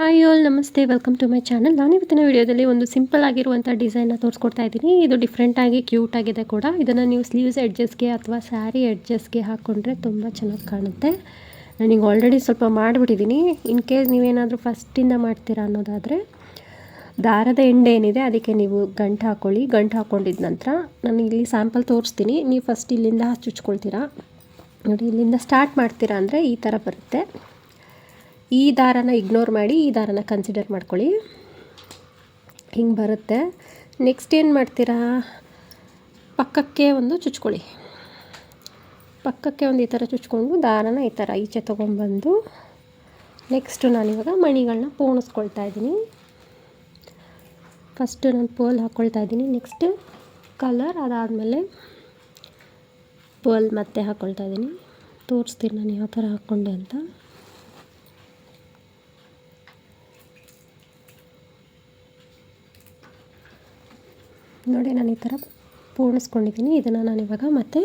Hi all ನಮಸ್ತೆ. Welcome to my channel ನಾನು ಇವತ್ತಿನ ವಿಡಿಯೋದಲ್ಲಿ ಒಂದು ಸಿಂಪಲ್ ಆಗಿರುವಂಥ ಡಿಸೈನ್ನ ತೋರಿಸ್ಕೊಡ್ತಾ ಇದ್ದೀನಿ. ಇದು ಡಿಫ್ರೆಂಟಾಗಿ ಕ್ಯೂಟ್ ಆಗಿದೆ ಕೂಡ. ಇದನ್ನು ನೀವು ಸ್ಲೀವ್ಸ್ ಎಡ್ಜಸ್ಗೆ ಅಥವಾ ಸ್ಯಾರಿ ಎಡ್ಜಸ್ಗೆ ಹಾಕ್ಕೊಂಡ್ರೆ ತುಂಬ ಚೆನ್ನಾಗಿ ಕಾಣುತ್ತೆ. ನಾನೀಗ ಆಲ್ರೆಡಿ ಸ್ವಲ್ಪ ಮಾಡಿಬಿಟ್ಟಿದ್ದೀನಿ ಇನ್ ಕೇಸ್ ನೀವೇನಾದರೂ ಫಸ್ಟಿಂದ ಮಾಡ್ತೀರಾ ಅನ್ನೋದಾದರೆ, ದಾರದ ಎಂಡೆ ಏನಿದೆ ಅದಕ್ಕೆ ನೀವು ಗಂಟು ಹಾಕ್ಕೊಳ್ಳಿ ಗಂಟು ಹಾಕ್ಕೊಂಡಿದ್ದ ನಂತರ ನಾನು ಇಲ್ಲಿ ಸ್ಯಾಂಪಲ್ ತೋರಿಸ್ತೀನಿ. ನೀವು ಫಸ್ಟ್ ಇಲ್ಲಿಂದ ಹಚ್ಚುಚ್ಕೊಳ್ತೀರಾ ನೋಡಿ, ಇಲ್ಲಿಂದ ಸ್ಟಾರ್ಟ್ ಮಾಡ್ತೀರಾ ಅಂದರೆ ಈ ಥರ ಬರುತ್ತೆ. ಈ ದಾರನ ಇಗ್ನೋರ್ ಮಾಡಿ, ಈ ದಾರನ ಕನ್ಸಿಡರ್ ಮಾಡ್ಕೊಳ್ಳಿ. ಹಿಂಗೆ ಬರುತ್ತೆ. ನೆಕ್ಸ್ಟ್ ಏನು ಮಾಡ್ತೀರಾ? ಪಕ್ಕಕ್ಕೆ ಒಂದು ಚುಚ್ಕೊಳ್ಳಿ. ಪಕ್ಕಕ್ಕೆ ಒಂದು ಈ ಥರ ಚುಚ್ಕೊಂಡು, ದಾರನ ಈ ಥರ ಈಚೆ ತೊಗೊಂಡ್ಬಂದು ನೆಕ್ಸ್ಟು ನಾನಿವಾಗ ಮಣಿಗಳನ್ನ ಪೋಣಿಸ್ಕೊಳ್ತಾ ಇದ್ದೀನಿ. ಫಸ್ಟು ನಾನು ಪೋಲ್ ಹಾಕ್ಕೊಳ್ತಾ ಇದ್ದೀನಿ. ನೆಕ್ಸ್ಟ್ ಕಲರ್ ಅದಾದಮೇಲೆ ಪೋಲ್ ಮತ್ತೆ ಹಾಕ್ಕೊಳ್ತಾ ಇದ್ದೀನಿ. ತೋರಿಸ್ತೀನಿ ನಾನು ಯಾವ ಥರ ಹಾಕ್ಕೊಂಡೆ ಅಂತ. ನೋಡಿ ನಾನು ಈ ಥರ ಪೂರ್ಣಿಸ್ಕೊಂಡಿದ್ದೀನಿ. ಇದನ್ನು ನಾನು ಇವಾಗ ಮತ್ತೆ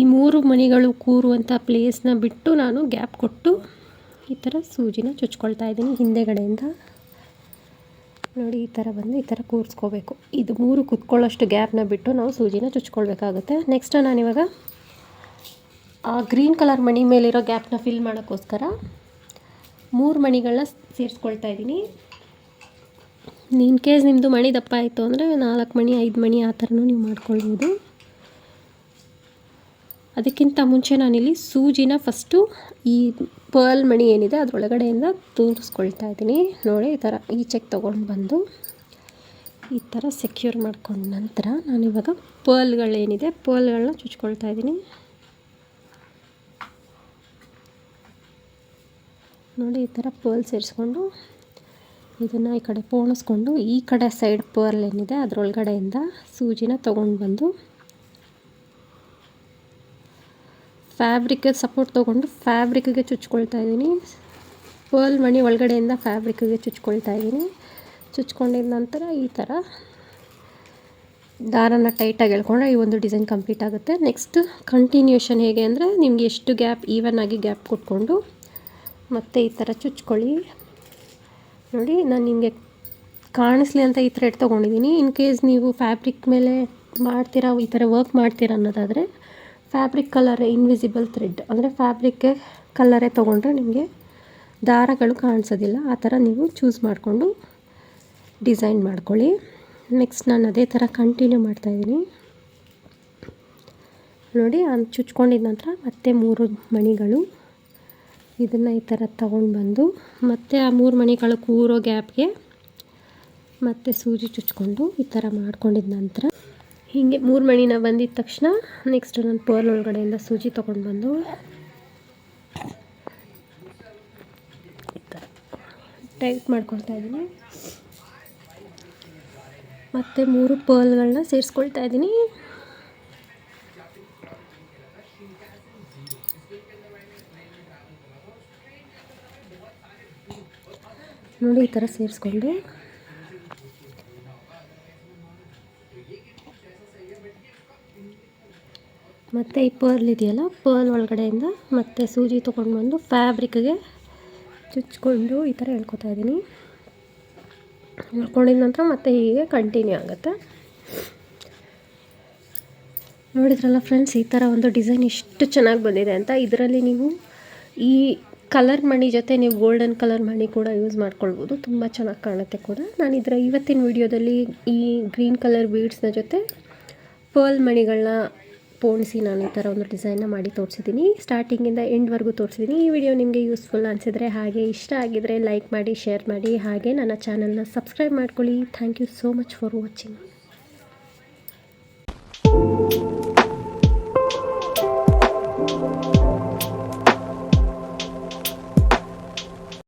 ಈ ಮೂರು ಮಣಿಗಳು ಕೂರುವಂಥ ಪ್ಲೇಸ್ನ ಬಿಟ್ಟು ನಾನು ಗ್ಯಾಪ್ ಕೊಟ್ಟು ಈ ಥರ ಸೂಜಿನ ಚುಚ್ಕೊಳ್ತಾ ಇದ್ದೀನಿ ಹಿಂದೆಗಡೆಯಿಂದ. ನೋಡಿ, ಈ ಥರ ಬಂದು ಈ ಥರ ಕೂರಿಸ್ಕೋಬೇಕು. ಇದು ಮೂರು ಕುತ್ಕೊಳ್ಳೋಷ್ಟು ಗ್ಯಾಪ್ನ ಬಿಟ್ಟು ನಾವು ಸೂಜಿನ ಚುಚ್ಕೊಳ್ಬೇಕಾಗುತ್ತೆ. ನೆಕ್ಸ್ಟ್ ನಾನಿವಾಗ ಆ ಗ್ರೀನ್ ಕಲರ್ ಮಣಿ ಮೇಲಿರೋ ಗ್ಯಾಪ್ನ ಫಿಲ್ ಮಾಡೋಕ್ಕೋಸ್ಕರ ಮೂರು ಮಣಿಗಳನ್ನ ಸೇರಿಸ್ಕೊಳ್ತಾ ಇದ್ದೀನಿ. ಇನ್ ಕೇಸ್ ನಿಮ್ಮದು ಮಣಿ ದಪ್ಪ ಆಯಿತು ಅಂದರೆ ನಾಲ್ಕು ಮಣಿ, ಐದು ಮಣಿ ಆ ಥರನೂ ನೀವು ಮಾಡ್ಕೊಳ್ಬೋದು. ಅದಕ್ಕಿಂತ ಮುಂಚೆ ನಾನಿಲ್ಲಿ ಸೂಜಿನ ಫಸ್ಟು ಈ ಪರ್ಲ್ ಮಣಿ ಏನಿದೆ ಅದರೊಳಗಡೆಯಿಂದ ತೂರಿಸ್ಕೊಳ್ತಾ ಇದ್ದೀನಿ. ನೋಡಿ, ಈ ಥರ ಚೆಕ್ ತೊಗೊಂಡು ಬಂದು ಈ ಥರ ಸೆಕ್ಯೂರ್ ಮಾಡ್ಕೊಂಡ ನಂತರ ನಾನಿವಾಗ ಪರ್ಲ್ಗಳೇನಿದೆ ಪರ್ಲ್ಗಳನ್ನ ಚುಚ್ಕೊಳ್ತಾ ಇದ್ದೀನಿ. ನೋಡಿ, ಈ ಥರ ಪರ್ಲ್ ಸೇರಿಸ್ಕೊಂಡು ಇದನ್ನು ಈ ಕಡೆ ಪೋಣಿಸ್ಕೊಂಡು ಈ ಕಡೆ ಸೈಡ್ ಪರ್ಲ್ ಏನಿದೆ, ಅದರೊಳಗಡೆಯಿಂದ ಸೂಜಿನ ತೊಗೊಂಡು ಬಂದು ಫ್ಯಾಬ್ರಿಕ್ ಸಪೋರ್ಟ್ ತೊಗೊಂಡು ಫ್ಯಾಬ್ರಿಕ್ಗೆ ಚುಚ್ಕೊಳ್ತಾ ಇದ್ದೀನಿ. ಪರ್ಲ್ ಮಣಿ ಒಳಗಡೆಯಿಂದ ಫ್ಯಾಬ್ರಿಕ್ಗೆ ಚುಚ್ಕೊಳ್ತಾ ಇದ್ದೀನಿ. ಚುಚ್ಕೊಂಡಿದ ನಂತರ ಈ ಥರ ದಾರನ ಟೈಟಾಗಿ ಎಳ್ಕೊಂಡ್ರೆ ಈ ಒಂದು ಡಿಸೈನ್ ಕಂಪ್ಲೀಟ್ ಆಗುತ್ತೆ. ನೆಕ್ಸ್ಟ್ ಕಂಟಿನ್ಯೂಷನ್ ಹೇಗೆ ಅಂದರೆ ನಿಮಗೆ ಎಷ್ಟು ಗ್ಯಾಪ್ ಈವನ್ ಆಗಿ ಗ್ಯಾಪ್ ಕೊಟ್ಕೊಂಡು ಮತ್ತೆ ಈ ಥರ ಚುಚ್ಕೊಳ್ಳಿ. ನೋಡಿ, ನಾನು ನಿಮಗೆ ಕಾಣಿಸ್ಲಿ ಅಂತ ಈ ಥ್ರೆಡ್ ತೊಗೊಂಡಿದ್ದೀನಿ ಇನ್ ಕೇಸ್ ನೀವು ಫ್ಯಾಬ್ರಿಕ್ ಮೇಲೆ ಮಾಡ್ತೀರಾ, ಈ ಥರ ವರ್ಕ್ ಮಾಡ್ತೀರಾ ಅನ್ನೋದಾದರೆ ಫ್ಯಾಬ್ರಿಕ್ ಕಲರ್ ಇನ್ವಿಸಿಬಲ್ ಥ್ರೆಡ್ ಅಂದರೆ ಫ್ಯಾಬ್ರಿಕ್ ಕಲರೇ ತೊಗೊಂಡ್ರೆ ನಿಮಗೆ ದಾರಗಳು ಕಾಣಿಸೋದಿಲ್ಲ. ಆ ಥರ ನೀವು ಚೂಸ್ ಮಾಡಿಕೊಂಡು ಡಿಸೈನ್ ಮಾಡ್ಕೊಳ್ಳಿ. ನೆಕ್ಸ್ಟ್ ನಾನು ಅದೇ ಥರ ಕಂಟಿನ್ಯೂ ಮಾಡ್ತಾಯಿದ್ದೀನಿ ನೋಡಿ ಅದು ಚುಚ್ಕೊಂಡಿದ ನಂತರ ಮತ್ತೆ ಮೂರು ಮಣಿಗಳು. ಇದನ್ನು ಈ ಥರ ತಗೊಂಡು ಬಂದು ಮತ್ತು ಆ ಮೂರು ಮಣಿಗಳು ಕೂರೋ ಗ್ಯಾಪ್ಗೆ ಮತ್ತು ಸೂಜಿ ಚುಚ್ಕೊಂಡು ಈ ಥರ ಮಾಡ್ಕೊಂಡಿದ ನಂತರ ಹೀಗೆ ಮೂರು ಮಣಿನ ಬಂದಿದ್ದ ತಕ್ಷಣ ನೆಕ್ಸ್ಟ್ ನನ್ನ ಪರ್ಲ್ ಒಳಗಡೆಯಿಂದ ಸೂಜಿ ತೊಗೊಂಡು ಬಂದು ಟೈಟ್ ಮಾಡ್ಕೊಳ್ತಾ ಇದ್ದೀನಿ ಮತ್ತು ಮೂರು ಪರ್ಲ್ಗಳನ್ನ ಸೇರಿಸ್ಕೊಳ್ತಾ ಇದ್ದೀನಿ ನೋಡಿ ಈ ಥರ ಸೇರಿಸ್ಕೊಂಡು. ಮತ್ತು ಈ ಪರ್ಲ್ ಇದೆಯಲ್ಲ? ಪರ್ಲ್ ಒಳಗಡೆಯಿಂದ ಮತ್ತೆ ಸೂಜಿ ತೊಗೊಂಡು ಬಂದು ಫ್ಯಾಬ್ರಿಕ್ಗೆ ಚುಚ್ಕೊಂಡು ಈ ಥರ ಹೇಳ್ಕೊತಾ ಇದ್ದೀನಿ ಹೇಳ್ಕೊಂಡಿದ ನಂತರ ಮತ್ತೆ ಹೀಗೆ ಕಂಟಿನ್ಯೂ ಆಗುತ್ತೆ. ನೋಡಿದ್ರಲ್ಲ ಫ್ರೆಂಡ್ಸ್ ಈ ಥರ ಒಂದು ಡಿಸೈನ್ ಎಷ್ಟು ಚೆನ್ನಾಗಿ ಬಂದಿದೆ ಅಂತ. ಇದರಲ್ಲಿ ನೀವು ಈ ಕಲರ್ ಮಣಿ ಜೊತೆ ನೀವು ಗೋಲ್ಡನ್ ಕಲರ್ ಮಣಿ ಕೂಡ ಯೂಸ್ ಮಾಡ್ಕೊಳ್ಬೋದು. ತುಂಬ ಚೆನ್ನಾಗಿ ಕಾಣುತ್ತೆ ಕೂಡ. ನಾನು ಇದರ ಇವತ್ತಿನ ವಿಡಿಯೋದಲ್ಲಿ ಈ ಗ್ರೀನ್ ಕಲರ್ ಬೀಡ್ಸ್ನ ಜೊತೆ ಪರ್ಲ್ ಮಣಿಗಳನ್ನ ಪೋಣಿಸಿ ನಾನು ಈ ಥರ ಒಂದು ಡಿಸೈನ್ನ ಮಾಡಿ ತೋರಿಸಿದ್ದೀನಿ ಸ್ಟಾರ್ಟಿಂಗಿಂದ ಎಂಡ್ವರೆಗೂ ತೋರಿಸಿದ್ದೀನಿ ಈ ವಿಡಿಯೋ ನಿಮಗೆ ಯೂಸ್ಫುಲ್ ಅನಿಸಿದರೆ ಹಾಗೆ ಇಷ್ಟ ಆಗಿದರೆ ಲೈಕ್ ಮಾಡಿ ಶೇರ್ ಮಾಡಿ, ಹಾಗೆ ನನ್ನ ಚಾನಲ್ನ ಸಬ್ಸ್ಕ್ರೈಬ್ ಮಾಡ್ಕೊಳ್ಳಿ. Thank you so much for watching